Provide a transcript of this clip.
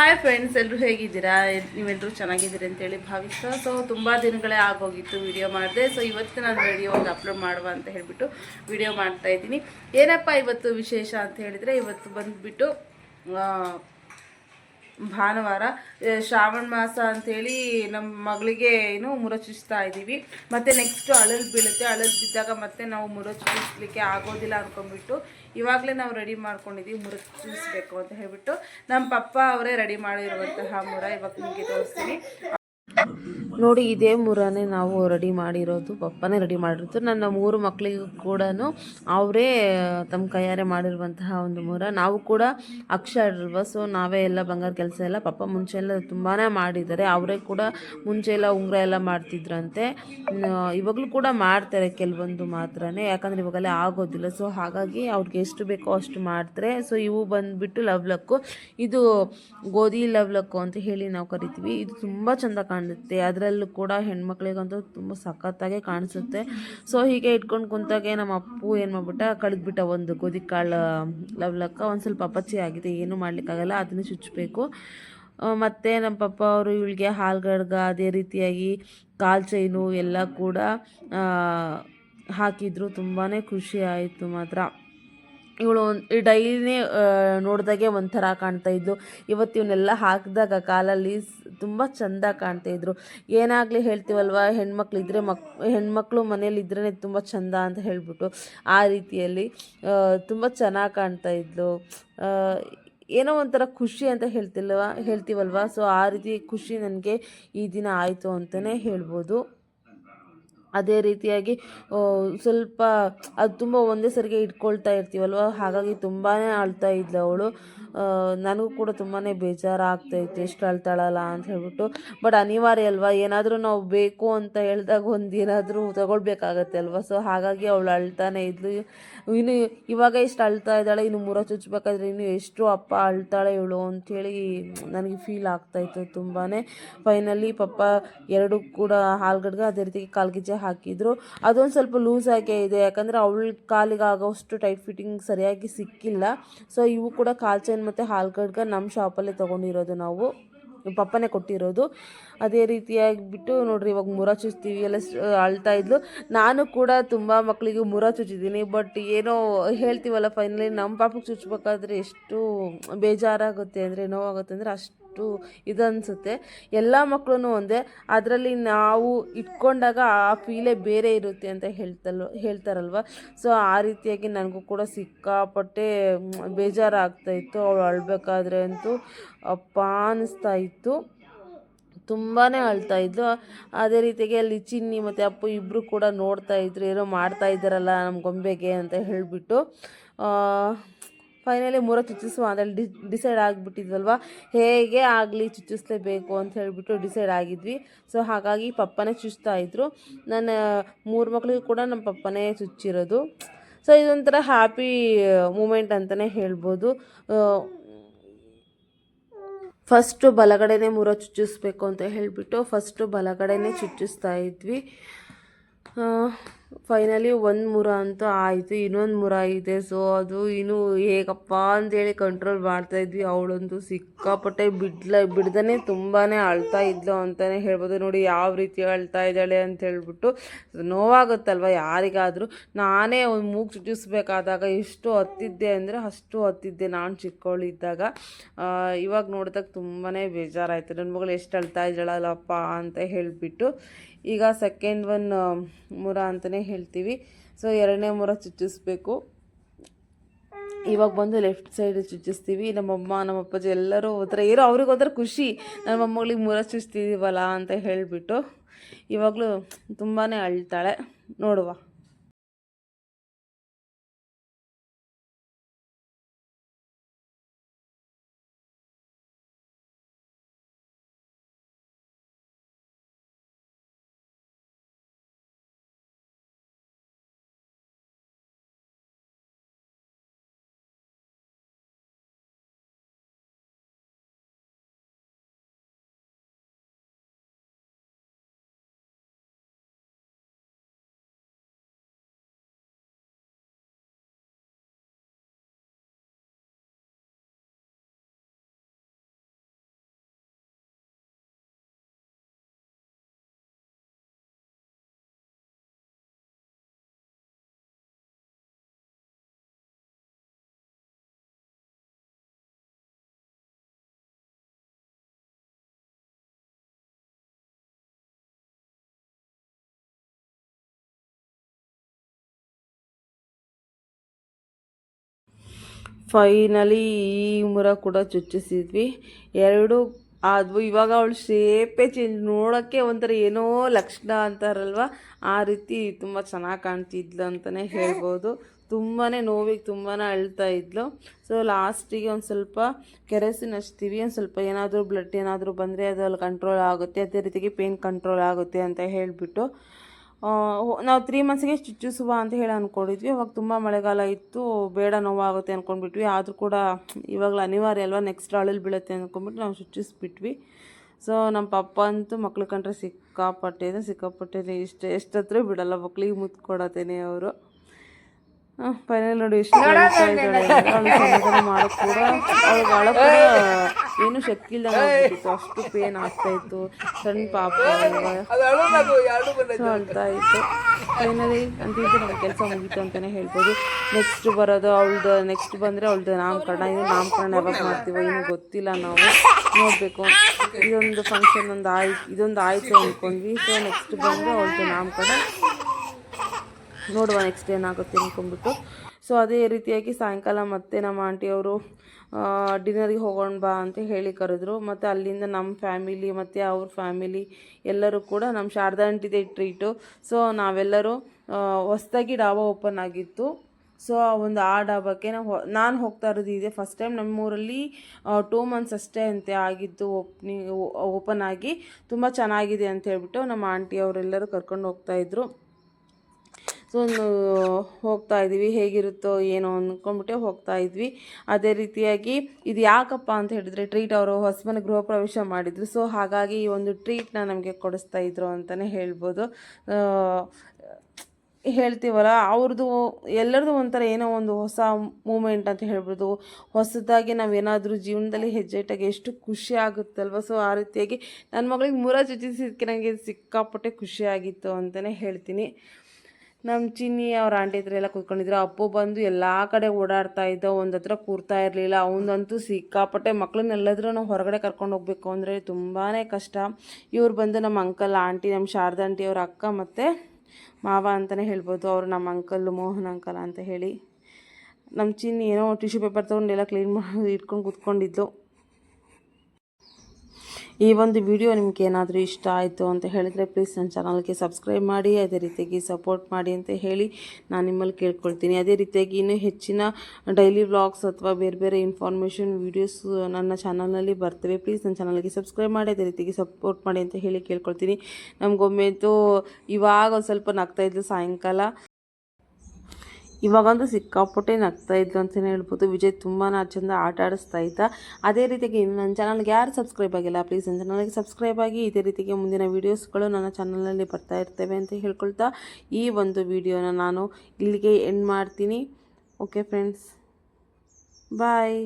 Hi friends ಎಲ್ಲರೂ ಹೇಗಿದ್ದೀರಾ? ನೀವೆಲ್ಲರೂ ಚೆನ್ನಾಗಿದ್ದೀರಿ ಅಂತೇಳಿ ಭಾವಿಸ್ತಾ ಸೊ ತುಂಬ ದಿನಗಳೇ ಆಗೋಗಿತ್ತು ವಿಡಿಯೋ ಮಾಡಿದೆ. ಸೊ ಇವತ್ತು ನಾನು ವಿಡಿಯೋ ಅಪ್ಲೋಡ್ ಮಾಡುವ ಅಂತ ಹೇಳಿಬಿಟ್ಟು ವಿಡಿಯೋ ಮಾಡ್ತಾ ಇದ್ದೀನಿ. ಏನಪ್ಪ ಇವತ್ತು ವಿಶೇಷ ಅಂತ ಹೇಳಿದರೆ, ಇವತ್ತು ಬಂದುಬಿಟ್ಟು ಭಾನುವಾರ ಶ್ರಾವಣ ಮಾಸ ಅಂಥೇಳಿ ನಮ್ಮ ಮಗಳಿಗೆ ಏನು ಮುರಚಿಸ್ತಾ ಇದ್ದೀವಿ. ಮತ್ತು ನೆಕ್ಸ್ಟು ಅಳಲು ಬೀಳುತ್ತೆ. ಅಳಲು ಬಿದ್ದಾಗ ಮತ್ತೆ ನಾವು ಮುರಚಿಸ್ಲಿಕ್ಕೆ ಆಗೋದಿಲ್ಲ ಅಂದ್ಕೊಂಡ್ಬಿಟ್ಟು ಇವಾಗಲೇ ನಾವು ರೆಡಿ ಮಾಡ್ಕೊಂಡಿದ್ದೀವಿ ಮುರಚಿಸ್ಬೇಕು ಅಂತ ಹೇಳಿಬಿಟ್ಟು. ನಮ್ಮ ಪಪ್ಪ ಅವರೇ ರೆಡಿ ಮಾಡಿರುವಂತಹ ಮುರ ಇವಾಗ ನಿಮಗೆ ತೋರಿಸ್ತೀನಿ. ನೋಡಿ, ಇದೇ ಮುರನೇ ನಾವು ರೆಡಿ ಮಾಡಿರೋದು, ಪಪ್ಪನೇ ರೆಡಿ ಮಾಡಿರೋದು. ನನ್ನ ಮೂರು ಮಕ್ಕಳಿಗೂ ಕೂಡ ಅವರೇ, ತಮ್ಮ ಕೈಯಾರೆ ಮಾಡಿರುವಂತಹ ಒಂದು ಮುರ. ನಾವು ಕೂಡ ಅಕ್ಷರಲ್ವ ಸೊ ನಾವೇ ಎಲ್ಲ ಬಂಗಾರ ಕೆಲಸ ಎಲ್ಲ ಪಪ್ಪ ಮುಂಚೆ ಎಲ್ಲ ತುಂಬಾ ಮಾಡಿದ್ದಾರೆ. ಅವರೇ ಕೂಡ ಮುಂಚೆ ಎಲ್ಲ ಉಂಗುರ ಎಲ್ಲ ಮಾಡ್ತಿದ್ರಂತೆ. ಇವಾಗಲೂ ಕೂಡ ಮಾಡ್ತಾರೆ ಕೆಲವೊಂದು ಮಾತ್ರನೇ, ಯಾಕಂದರೆ ಇವಾಗಲೇ ಆಗೋದಿಲ್ಲ. ಸೊ ಹಾಗಾಗಿ ಅವ್ರಿಗೆ ಎಷ್ಟು ಬೇಕೋ ಅಷ್ಟು ಮಾಡ್ತಾರೆ. ಸೊ ಇವು ಬಂದುಬಿಟ್ಟು ಲವ್ಲಕ್ಕು ಇದು ಗೋಧಿ ಲವ್ಲಕ್ಕು ಅಂತ ಹೇಳಿ ನಾವು ಕರಿತೀವಿ. ಇದು ತುಂಬ ಚೆಂದ ಕಾಣುತ್ತೆ ಅದರಲ್ಲೂ ಕೂಡ ಹೆಣ್ಮಕ್ಳಿಗಂತೂ ತುಂಬ ಸಖತ್ತಾಗೆ ಕಾಣಿಸುತ್ತೆ. ಸೊ ಹೀಗೆ ಇಟ್ಕೊಂಡು ಕುಂತಾಗೆ ನಮ್ಮ ಅಪ್ಪು ಏನು ಮಾಡ್ಬಿಟ್ಟ, ಕಳೆದ್ಬಿಟ್ಟ ಒಂದು ಗೋಧಿ ಕಾಳು ಲವ್ಲಕ್ಕ ಒಂದು ಸ್ವಲ್ಪ ಅಪಚಿ ಆಗಿದೆ, ಏನು ಮಾಡಲಿಕ್ಕಾಗಲ್ಲ, ಅದನ್ನೇ ಚುಚ್ಚಬೇಕು ಮತ್ತು ನಮ್ಮ ಪಪ್ಪ ಅವರು ಇವಳಿಗೆ ಹಾಲ್ಗಡ್ಗ ಅದೇ ರೀತಿಯಾಗಿ ಕಾಲು ಚೈನು ಎಲ್ಲ ಕೂಡ ಹಾಕಿದ್ರು ತುಂಬಾ ಖುಷಿ ಆಯಿತು ಮಾತ್ರ. ಇವಳು ಡೈಲಿನೇ ನೋಡಿದಾಗೆ ಒಂಥರ ಕಾಣ್ತಾ ಇದ್ಲು. ಇವತ್ತು ಇವನ್ನೆಲ್ಲ ಹಾಕಿದಾಗ ಕಾಲಲ್ಲಿ ತುಂಬ ಚೆಂದ ಕಾಣ್ತಾ ಇದ್ರು. ಏನಾಗಲಿ ಹೇಳ್ತೀವಲ್ವ ಹೆಣ್ಮಕ್ಳು ಇದ್ರೆ ಮಕ್ ಹೆಣ್ಮಕ್ಳು ಮನೇಲಿ ಇದ್ರೇ ತುಂಬ ಚೆಂದ ಅಂತ ಹೇಳ್ಬಿಟ್ಟು ಆ ರೀತಿಯಲ್ಲಿ ತುಂಬ ಚೆನ್ನಾಗಿ ಕಾಣ್ತಾ ಇದ್ಲು. ಆ, ಏನೋ ಒಂಥರ ಖುಷಿ ಅಂತ ಹೇಳ್ತಿಲ್ವ ಹೇಳ್ತೀವಲ್ವ? ಸೊ ಆ ರೀತಿ ಖುಷಿ ನನಗೆ ಈ ದಿನ ಆಯಿತು ಅಂತಲೇ ಹೇಳ್ಬೋದು. ಅದೇ ರೀತಿಯಾಗಿ ಸ್ವಲ್ಪ ಅದು ತುಂಬ ಒಂದೇ ಸರಿಗೆ ಇಟ್ಕೊಳ್ತಾ ಇರ್ತೀವಲ್ವ? ಹಾಗಾಗಿ ತುಂಬಾ ಅಳ್ತಾ ಇದ್ಲು ಅವಳು. ನನಗೂ ಕೂಡ ತುಂಬಾ ಬೇಜಾರಾಗ್ತೈತೆ ಎಷ್ಟು ಅಳ್ತಾಳಲ್ಲ ಅಂತ ಹೇಳ್ಬಿಟ್ಟು. ಬಟ್ ಅನಿವಾರ್ಯ ಅಲ್ವಾ, ಏನಾದರೂ ನಾವು ಬೇಕು ಅಂತ ಹೇಳಿದಾಗ ಒಂದು ಏನಾದರೂ ತಗೊಳ್ಬೇಕಾಗತ್ತೆ ಅಲ್ವಾ? ಸೊ ಹಾಗಾಗಿ ಅವಳು ಅಳ್ತಾನೆ ಇದ್ಲು. ಇನ್ನು ಇವಾಗ ಎಷ್ಟು ಅಳ್ತಾ ಇದ್ದಾಳೆ, ಇನ್ನು ಮುರ ಚುಚ್ಚಬೇಕಾದ್ರೆ ಇನ್ನು ಎಷ್ಟು ಅಪ್ಪ ಅಳ್ತಾಳೆ ಇವಳು ಅಂಥೇಳಿ ನನಗೆ ಫೀಲ್ ಆಗ್ತಾಯಿತ್ತು ತುಂಬಾ ಫೈನಲಿ ಪಪ್ಪ ಎರಡು ಕೂಡ ಹಾಲ್ಗಡ್ಗೆ ಅದೇ ರೀತಿ ಕಾಲ್ಗಿಜ್ಜೆ ಹಾಕಿದ್ರು. ಅದೊಂದು ಸ್ವಲ್ಪ ಲೂಸ್ ಆಗೇ ಇದೆ, ಯಾಕಂದರೆ ಅವಳ ಕಾಲಿಗೆ ಆಗೋಷ್ಟು ಟೈಟ್ ಫಿಟ್ಟಿಂಗ್ ಸರಿಯಾಗಿ ಸಿಕ್ಕಿಲ್ಲ. ಸೊ ಇವು ಕೂಡ ಕಾಲ್ ಚೈನ್ ಮತ್ತು ಹಾಲ್ಗಡ್ಗ ನಮ್ಮ ಶಾಪಲ್ಲೇ ತೊಗೊಂಡಿರೋದು ನಾವು. ಪಪ್ಪನೇ ಕೊಟ್ಟಿರೋದು. ಅದೇ ರೀತಿಯಾಗಿ ಬಿಟ್ಟು ನೋಡ್ರಿ ಇವಾಗ ಮುರ ಚುಚ್ತೀವಿ, ಎಲ್ಲ ಅಳ್ತಾ ಇದ್ಲು. ನಾನು ಕೂಡ ತುಂಬ ಮಕ್ಕಳಿಗೆ ಮುರ ಚುಚ್ಚಿದ್ದೀನಿ, ಬಟ್ ಏನೋ ಹೇಳ್ತೀವಲ್ಲ ಫೈನಲಿ ನಮ್ಮ ಪಾಪಕ್ಕೆ ಚುಚ್ಚಬೇಕಾದ್ರೆ ಎಷ್ಟು ಬೇಜಾರಾಗುತ್ತೆ ಅಂದರೆ ನೋವಾಗುತ್ತೆ ಅಂದರೆ ಅಷ್ಟು ಇದನ್ಸುತ್ತೆ. ಎಲ್ಲ ಮಕ್ಕಳು ಒಂದೇ. ಅದರಲ್ಲಿ ನಾವು ಇಟ್ಕೊಂಡಾಗ ಆ ಫೀಲೇ ಬೇರೆ ಇರುತ್ತೆ ಅಂತ ಹೇಳ್ತಲ್ವ, ಹೇಳ್ತಾರಲ್ವ? ಸೊ ಆ ರೀತಿಯಾಗಿ ನನಗೂ ಕೂಡ ಸಿಕ್ಕಾಪಟ್ಟೆ ಬೇಜಾರಾಗ್ತಾ ಇತ್ತು. ಅವಳು ಅಳ್ಬೇಕಾದ್ರೆ ಅಂತೂ ಅಪ್ಪ ಅನ್ನಿಸ್ತಾ ಇತ್ತು. ತುಂಬಾ ಅಳ್ತಾ ಇದ್ಲು. ಅದೇ ರೀತಿಯಾಗಿ ಅಲ್ಲಿ ಚಿನ್ನಿ ಮತ್ತು ಅಪ್ಪು ಇಬ್ಬರು ಕೂಡ ನೋಡ್ತಾ ಇದ್ರು, ಏನೋ ಮಾಡ್ತಾ ಇದ್ದಾರಲ್ಲ ನಮ್ಮ ಗೊಂಬೆಗೆ ಅಂತ ಹೇಳಿಬಿಟ್ಟು. ಫೈನಲಿ ಮೂರ ಚುಚ್ಚಿಸುವ ಅದರಲ್ಲಿ ಡಿಸೈಡ್ ಆಗಿಬಿಟ್ಟಿದ್ವಲ್ವ? ಹೇಗೆ ಆಗಲಿ ಚುಚ್ಚಿಸ್ಲೇಬೇಕು ಅಂತ ಹೇಳಿಬಿಟ್ಟು ಡಿಸೈಡ್ ಆಗಿದ್ವಿ. ಸೊ, ಹಾಗಾಗಿ ಪಪ್ಪನೇ ಚುಚ್ತಾ ಇದ್ರು. ನನ್ನ ಮೂರು ಮಕ್ಕಳಿಗೂ ಕೂಡ ನಮ್ಮ ಪಪ್ಪನೇ ಚುಚ್ಚಿರೋದು. ಸೊ, ಇದೊಂಥರ ಹ್ಯಾಪಿ ಮೂಮೆಂಟ್ ಅಂತಲೇ ಹೇಳ್ಬೋದು. ಫಸ್ಟು ಬಲಗಡೆನೇ ಮೂರ ಚುಚ್ಚಿಸ್ಬೇಕು ಅಂತ ಹೇಳಿಬಿಟ್ಟು ಫಸ್ಟು ಬಲಗಡೆನೆ ಚುಚ್ಚಿಸ್ತಾ ಇದ್ವಿ. ಫೈನಲಿ ಒಂದು ಮುರ ಅಂತೂ ಆಯಿತು, ಇನ್ನೊಂದು ಮುರ ಇದೆ ಸೊ ಅದು ಇನ್ನೂ ಹೇಗಪ್ಪ ಅಂತೇಳಿ ಕಂಟ್ರೋಲ್ ಮಾಡ್ತಾ ಇದ್ವಿ. ಅವಳಂತೂ ಸಿಕ್ಕಾಪಟ್ಟೆ ಬಿಡ್ಲ ಬಿಡ್ದೇ ತುಂಬಾ ಅಳ್ತಾ ಇದ್ಲು ಅಂತಲೇ ಹೇಳ್ಬೋದು. ನೋಡಿ ಯಾವ ರೀತಿ ಅಳ್ತಾ ಇದ್ದಾಳೆ ಅಂತ ಹೇಳ್ಬಿಟ್ಟು ನೋವಾಗುತ್ತಲ್ವ ಯಾರಿಗಾದರೂ? ನಾನೇ ಒಂದು ಮೂಗು ಚುಟ್ಟಿಸ್ಬೇಕಾದಾಗ ಎಷ್ಟು ಹತ್ತಿದ್ದೆ ಅಂದರೆ ಅಷ್ಟು ಹತ್ತಿದ್ದೆ ನಾನು ಚಿಕ್ಕವಳಿದ್ದಾಗ ಇವಾಗ ನೋಡಿದಾಗ ತುಂಬಾ ಬೇಜಾರಾಯಿತು. ನನ್ನ ಮಗಳು ಎಷ್ಟು ಅಳ್ತಾ ಇದ್ದಾಳಲ್ಲಪ್ಪ ಅಂತ ಹೇಳಿಬಿಟ್ಟು ಈಗ ಸೆಕೆಂಡ್ ಒನ್ ಮುರ ಅಂತಲೇ ಹೇಳ್ತೀವಿ. ಸೊ ಎರಡನೇ ಮುರ ಚುಚ್ಚಿಸ್ಬೇಕು. ಇವಾಗ ಬಂದು ಲೆಫ್ಟ್ ಸೈಡ್ ಚುಚ್ಚಿಸ್ತೀವಿ. ನಮ್ಮಮ್ಮ ನಮ್ಮ ಅಪ್ಪಾಜಿ ಎಲ್ಲರೂ ಒಂಥರ ಏನೋ ಅವ್ರಿಗೆ ಒಂಥರ ಖುಷಿ. ನನ್ನ ಮೊಮ್ಮಗಳಿಗೆ ಮುರ ಚುಚ್ತಿದ್ದೀವಲ್ಲ ಅಂತ ಹೇಳಿಬಿಟ್ಟು ಇವಾಗಲೂ ತುಂಬಾ ಅಳ್ತಾಳೆ. ನೋಡುವ. ಫೈನಲಿ ಈ ಮುರ ಕೂಡ ಚುಚ್ಚಿಸಿದ್ವಿ. ಎರಡು ಆದ್ವು. ಇವಾಗ ಅವಳು ಶೇಪೇ ಚೇಂಜ್ ನೋಡೋಕ್ಕೆ ಒಂಥರ ಏನೋ ಲಕ್ಷಣ ಅಂತಾರಲ್ವ? ಆ ರೀತಿ ತುಂಬ ಚೆನ್ನಾಗಿ ಕಾಣ್ತಿದ್ಲು ಅಂತಲೇ ಹೇಳ್ಬೋದು. ತುಂಬಾ ನೋವಿಗೆ ತುಂಬಾ ಅಳ್ತಾ ಇದ್ಲು. ಸೊ ಲಾಸ್ಟಿಗೆ ಒಂದು ಸ್ವಲ್ಪ ಕೆರೆಸಿನ ಹಚ್ತೀವಿ ಒಂದು ಸ್ವಲ್ಪ ಏನಾದರೂ ಬ್ಲಡ್ ಏನಾದರೂ ಬಂದರೆ ಅದು ಕಂಟ್ರೋಲ್ ಆಗುತ್ತೆ. ಅದೇ ರೀತಿಗೆ ಪೇನ್ ಕಂಟ್ರೋಲ್ ಆಗುತ್ತೆ ಅಂತ ಹೇಳಿಬಿಟ್ಟು. ನಾವು ತ್ರೀ ಮಂತ್ಸ್ಗೆ ಚುಚ್ಚಿಸುವ ಅಂತ ಹೇಳಿ ಅಂದ್ಕೊಂಡಿದ್ವಿ ಅವಾಗ ತುಂಬ ಮಳೆಗಾಲ ಇತ್ತು, ಬೇಡ ನೋವಾಗುತ್ತೆ ಅಂದ್ಕೊಂಡ್ಬಿಟ್ವಿ ಆದರೂ ಕೂಡ ಇವಾಗಲೂ ಅನಿವಾರ್ಯ ಅಲ್ವಾ ನೆಕ್ಸ್ಟ್ ಹಾಳಲ್ಲಿ ಬೀಳುತ್ತೆ ಅಂದ್ಕೊಂಡ್ಬಿಟ್ಟು ನಾವು ಚುಚ್ಚಿಸ್ಬಿಟ್ವಿ ಸೊ ನಮ್ಮ ಪಪ್ಪ ಅಂತೂ ಮಕ್ಳು ಕಂಡ್ರೆ ಸಿಕ್ಕಾಪಟ್ಟೆ ಸಿಕ್ಕಾಪಟ್ಟೆ ಇಷ್ಟ, ಎಷ್ಟತ್ರ ಬಿಡಲ್ಲ ಮಕ್ಳಿಗೆ ಮುತ್ತು ಕೊಡತ್ತೇನೆ ಅವರು. ಫೈನಲ್ ನೋಡಿ ಎಷ್ಟು ಮಾಡೋಕೆ ಕೂಡ ಅವ್ಳಿಗೆ ಅಳೋ ಕೂಡ ಏನು ಶಕ್ತಿ ಇಲ್ಲ ಅಷ್ಟು ಪೇನ್ ಆಗ್ತಾ ಇತ್ತು. ಸಣ್ಣ ಪಾಪ ಅಳ್ತಾ ಇತ್ತು. ಫೈನಲಿ ಅಂತ ಕೆಲಸ ಮುಗೀತು ಅಂತಲೇ ಹೇಳ್ಬೋದು. ನೆಕ್ಸ್ಟ್ ಬರೋದು ಅವಳ್ದು ನೆಕ್ಸ್ಟ್ ಬಂದರೆ ಅವಳ್ದು ನಾಮಕರಣ. ಇದು ನಾಮಕರಣ ಯಾವಾಗ ಮಾಡ್ತೀವೋ ಏನು ಗೊತ್ತಿಲ್ಲ ನಾವು. ನೋಡಬೇಕು. ಇದೊಂದು ಫಂಕ್ಷನ್ ಒಂದು ಆಯ್ತು ಇದೊಂದು ಆಯಿತು ಅಂದ್ಕೊಂಡ್ವಿ ಸೊ ನೆಕ್ಸ್ಟ್ ಬಂದ್ರೆ ಅವಳ್ದು ನಾಮಕರಣ. ನೋಡುವ ನೆಕ್ಸ್ಟ್ ಏನಾಗುತ್ತೆ ಅಂದ್ಕೊಂಡ್ಬಿಟ್ಟು ಸೊ ಅದೇ ರೀತಿಯಾಗಿ ಸಾಯಂಕಾಲ ಮತ್ತೆ ನಮ್ಮ ಆಂಟಿಯವರು ಡಿನ್ನರಿಗೆ ಹೋಗೋಣ ಬಾ ಅಂತ ಹೇಳಿ ಕರೆದ್ರು. ಮತ್ತು ಅಲ್ಲಿಂದ ನಮ್ಮ ಫ್ಯಾಮಿಲಿ ಮತ್ತು ಅವ್ರ ಫ್ಯಾಮಿಲಿ ಎಲ್ಲರೂ ಕೂಡ ನಮ್ಮ ಶಾರದಾ ಆಂಟಿದೆ ಟ್ರೀಟು ಸೊ ನಾವೆಲ್ಲರೂ ಹೊಸ್ದಾಗಿ ಡಾಬಾ ಓಪನ್ ಆಗಿತ್ತು. ಸೊ ಆ ಒಂದು ಆ ಡಾಬಾಕ್ಕೆ ನಾವು ನಾನು ಹೋಗ್ತಾ ಇರೋದು ಇದೆ ಫಸ್ಟ್ ಟೈಮ್ ನಮ್ಮೂರಲ್ಲಿ ಟೂ ಮಂತ್ಸ್ ಅಷ್ಟೇ ಅಂತೆ ಆಗಿದ್ದು ಓಪ್ನಿಂಗ್ ಓಪನ್ ಆಗಿ. ತುಂಬ ಚೆನ್ನಾಗಿದೆ ಅಂತ ಹೇಳ್ಬಿಟ್ಟು ನಮ್ಮ ಆಂಟಿ ಅವರೆಲ್ಲರೂ ಕರ್ಕೊಂಡು ಹೋಗ್ತಾಯಿದ್ರು ಸೊ ಹೋಗ್ತಾ ಇದ್ದೀವಿ ಹೇಗಿರುತ್ತೋ ಏನೋ ಅಂದ್ಕೊಂಡ್ಬಿಟ್ಟೆ ಹೋಗ್ತಾ ಇದ್ವಿ. ಅದೇ ರೀತಿಯಾಗಿ ಇದು ಯಾಕಪ್ಪ ಅಂತ ಹೇಳಿದ್ರೆ ಟ್ರೀಟ್ ಅವರು ಹೊಸಮನೆ ಗೃಹ ಪ್ರವೇಶ ಮಾಡಿದರು. ಸೊ ಹಾಗಾಗಿ ಈ ಒಂದು ಟ್ರೀಟ್ನ ನಮಗೆ ಕೊಡಿಸ್ತಾ ಇದ್ರು ಅಂತಲೇ ಹೇಳ್ಬೋದು. ಹೇಳ್ತೀವಲ್ಲ, ಅವ್ರದ್ದು ಎಲ್ಲರದು ಒಂಥರ ಏನೋ ಒಂದು ಹೊಸ ಮೂಮೆಂಟ್ ಅಂತ ಹೇಳ್ಬೋದು. ಹೊಸದಾಗಿ ನಾವೇನಾದರೂ ಜೀವನದಲ್ಲಿ ಹೆಜ್ಜೆ ಇಟ್ಟಾಗ ಎಷ್ಟು ಖುಷಿ ಆಗುತ್ತಲ್ವ? ಸೊ ಆ ರೀತಿಯಾಗಿ ನನ್ನ ಮಗಳಿಗೆ ಮುರ ಚುಚ್ಚಿಸಿದ್ದಕ್ಕೆ ನನಗೆ ಸಿಕ್ಕಾಪಟ್ಟೆ ಖುಷಿಯಾಗಿತ್ತು ಅಂತಲೇ ಹೇಳ್ತೀನಿ. ನಮ್ಮ ಚಿನ್ನಿ ಅವ್ರ ಆಂಟಿ ಹತ್ರ ಎಲ್ಲ ಕೂತ್ಕೊಂಡಿದ್ರು. ಅಪ್ಪು ಬಂದು ಎಲ್ಲ ಕಡೆ ಓಡಾಡ್ತಾ ಇದ್ದ. ಒಂದು ಹತ್ರ ಕೂರ್ತಾ ಇರಲಿಲ್ಲ. ಅವನಂತೂ ಸಿಕ್ಕಾಪಟ್ಟೆ ಮಕ್ಳನ್ನೆಲ್ಲದ್ರೂ ಹೊರಗಡೆ ಕರ್ಕೊಂಡು ಹೋಗಬೇಕು ಅಂದರೆ ತುಂಬಾ ಕಷ್ಟ. ಇವ್ರು ಬಂದು ನಮ್ಮ ಅಂಕಲ್, ಆಂಟಿ ನಮ್ಮ ಶಾರದಾ ಆಂಟಿ ಅವ್ರ ಅಕ್ಕ ಮತ್ತು ಮಾವ ಅಂತಲೇ ಹೇಳ್ಬೋದು. ಅವರು ನಮ್ಮ ಅಂಕಲ್, ಮೋಹನ್ ಅಂಕಲ್ ಅಂತ ಹೇಳಿ. ನಮ್ಮ ಚಿನ್ನಿ ಏನೋ ಟಿಶ್ಯೂ ಪೇಪರ್ ತೊಗೊಂಡು ಎಲ್ಲ ಕ್ಲೀನ್ ಮಾಡಿ ಇಟ್ಕೊಂಡು ಕೂತ್ಕೊಂಡಿದ್ಲು ಈ ಒಂದು ವಿಡಿಯೋ ನಿಮ್ಗೆ ಏನಾದರೂ ಇಷ್ಟ ಆಯಿತು ಅಂತ ಹೇಳಿದರೆ ಪ್ಲೀಸ್ ನನ್ನ ಚಾನಲ್ಗೆ ಸಬ್ಸ್ಕ್ರೈಬ್ ಮಾಡಿ, ಅದೇ ರೀತಿಯಾಗಿ ಸಪೋರ್ಟ್ ಮಾಡಿ ಅಂತ ಹೇಳಿ ನಾನು ನಿಮ್ಮಲ್ಲಿ ಕೇಳ್ಕೊಳ್ತೀನಿ. ಅದೇ ರೀತಿಯಾಗಿ ಇನ್ನೂ ಹೆಚ್ಚಿನ ಡೈಲಿ ವ್ಲಾಗ್ಸ್ ಅಥವಾ ಬೇರೆ ಬೇರೆ ಇನ್ಫಾರ್ಮೇಷನ್ ವೀಡಿಯೋಸ್ ನನ್ನ ಚಾನಲ್ನಲ್ಲಿ ಬರ್ತವೆ. ಪ್ಲೀಸ್ ನನ್ನ ಚಾನಲ್ಗೆ ಸಬ್ಸ್ಕ್ರೈಬ್ ಮಾಡಿ, ಅದೇ ರೀತಿಯಾಗಿ ಸಪೋರ್ಟ್ ಮಾಡಿ ಅಂತ ಹೇಳಿ ಕೇಳ್ಕೊಳ್ತೀನಿ. ನಮಗೊಮ್ಮೆ ಇವಾಗ ಒಂದು ಸ್ವಲ್ಪ ನಗ್ತಾ ಇದ್ದು ಸಾಯಂಕಾಲ. ಇವಾಗಂತೂ ಸಿಕ್ಕಾಪಟ್ಟೆ ನಗ್ತಾ ಇದ್ರು ಅಂತಲೇ ಹೇಳ್ಬೋದು. ವಿಜಯ್ ತುಂಬಾ ಚಂದ ಆಟ ಆಡಿಸ್ತಾ ಇದ್ದ. ಅದೇ ರೀತಿಯಾಗಿ ನನ್ನ ಚಾನಲ್ಗೆ ಯಾರು ಸಬ್ಸ್ಕ್ರೈಬ್ ಆಗಿಲ್ಲ ಪ್ಲೀಸ್ ನನ್ನ ಚಾನಲ್ಗೆ ಸಬ್ಸ್ಕ್ರೈಬ್ ಆಗಿ ಇದೇ ರೀತಿಗೆ ಮುಂದಿನ ವೀಡಿಯೋಸ್ಗಳು ನನ್ನ ಚಾನಲಲ್ಲಿ ಬರ್ತಾ ಇರ್ತವೆ ಅಂತ ಹೇಳ್ಕೊಳ್ತಾ ಈ ಒಂದು ವಿಡಿಯೋನ ನಾನು ಇಲ್ಲಿಗೆ ಎಂಡ್ ಮಾಡ್ತೀನಿ. Okay friends bye